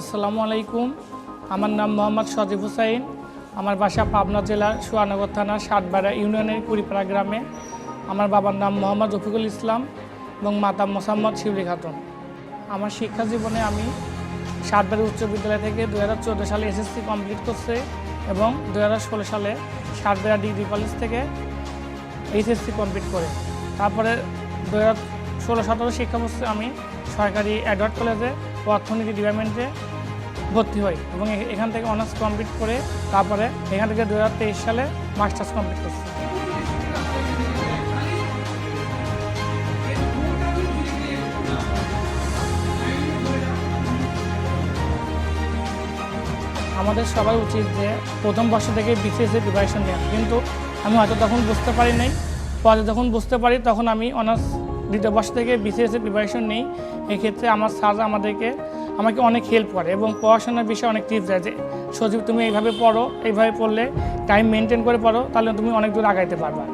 আসসালামু আলাইকুম। আমার নাম মোহাম্মদ সজিব হুসাইন। আমার বাসা পাবনা জেলার সুয়ানগর থানা, সাতবাড়া ইউনিয়নের কুড়িপাড়া গ্রামে। আমার বাবার নাম মোহাম্মদ রফিকুল ইসলাম এবং মাতা মোসাম্মদ শিবলি খাতুন। আমার শিক্ষা জীবনে আমি সাতবাড়ি উচ্চ বিদ্যালয় থেকে দু হাজার চোদ্দ সালে এসএসসি কমপ্লিট করছে এবং দু হাজার ষোলো সালে সাতবেড়া ডিগ্রি কলেজ থেকে এইচএসসি কমপ্লিট করে। তারপরে দু হাজার ষোলো সতেরো শিক্ষাবর্ষে আমি সরকারি অ্যাডওয়ার্ড কলেজে অর্থনীতি ডিপার্টমেন্টে ভর্তি হই এবং এখান থেকে অনার্স কমপ্লিট করে তারপরে এখান থেকে দু হাজার তেইশ সালে মাস্টার্স কমপ্লিট করছি। আমাদের সবাই উচিত যে প্রথম বর্ষ থেকে বিসিএসের প্রিপারেশন নেওয়া। কিন্তু আমি হয়তো তখন বুঝতে পারি নাই, পরে যখন বুঝতে পারি তখন আমি অনার্স দ্বিতীয় বর্ষ থেকে বিসিএসের প্রিপারেশন নিই। এক্ষেত্রে আমার স্যার আমাদেরকে, আমাকে অনেক হেল্প করে এবং পড়াশোনার বিষয়ে অনেক টিপস দেয় যে, সজীব, তুমি এইভাবে পড়ো, এইভাবে পড়লে টাইম মেনটেন করে পড়ো, তাহলে তুমি অনেক দূর আগাইতে পারবা।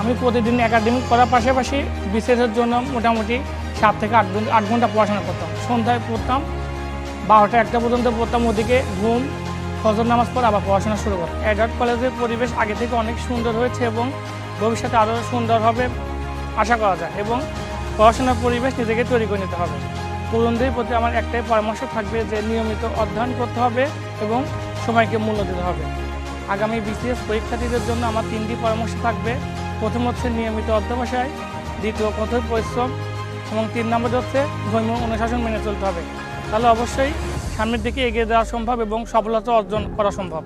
আমি প্রতিদিন একাডেমিক করার পাশাপাশি বিসিএসের জন্য মোটামুটি সাত থেকে আট আট ঘণ্টা পড়াশোনা করতাম। সন্ধ্যায় পড়তাম বারোটা একটা পর্যন্ত পড়তাম ওদিকে ঘুম, ফজর নামাজ পর আবার পড়াশোনা শুরু করতাম অ্যাডাল্ট কলেজের পরিবেশ আগে থেকে অনেক সুন্দর হয়েছে এবং ভবিষ্যতে আরও সুন্দর হবে আশা করা যায় এবং পড়াশোনার পরিবেশ নিজেকে তৈরি করে নিতে হবে। তরুণদের প্রতি আমার একটাই পরামর্শ থাকবে যে নিয়মিত অধ্যয়ন করতে হবে এবং সময়কে মূল্য দিতে হবে। আগামী বিসিএস পরীক্ষার্থীদের জন্য আমার তিনটি পরামর্শ থাকবে। প্রথম হচ্ছে নিয়মিত অধ্যবসায়, দ্বিতীয় কঠোর পরিশ্রম এবং তিন নম্বর হচ্ছে ধর্মীয় অনুশাসন মেনে চলতে হবে। তাহলে অবশ্যই সামনের দিকে এগিয়ে যাওয়া সম্ভব এবং সফলতা অর্জন করা সম্ভব।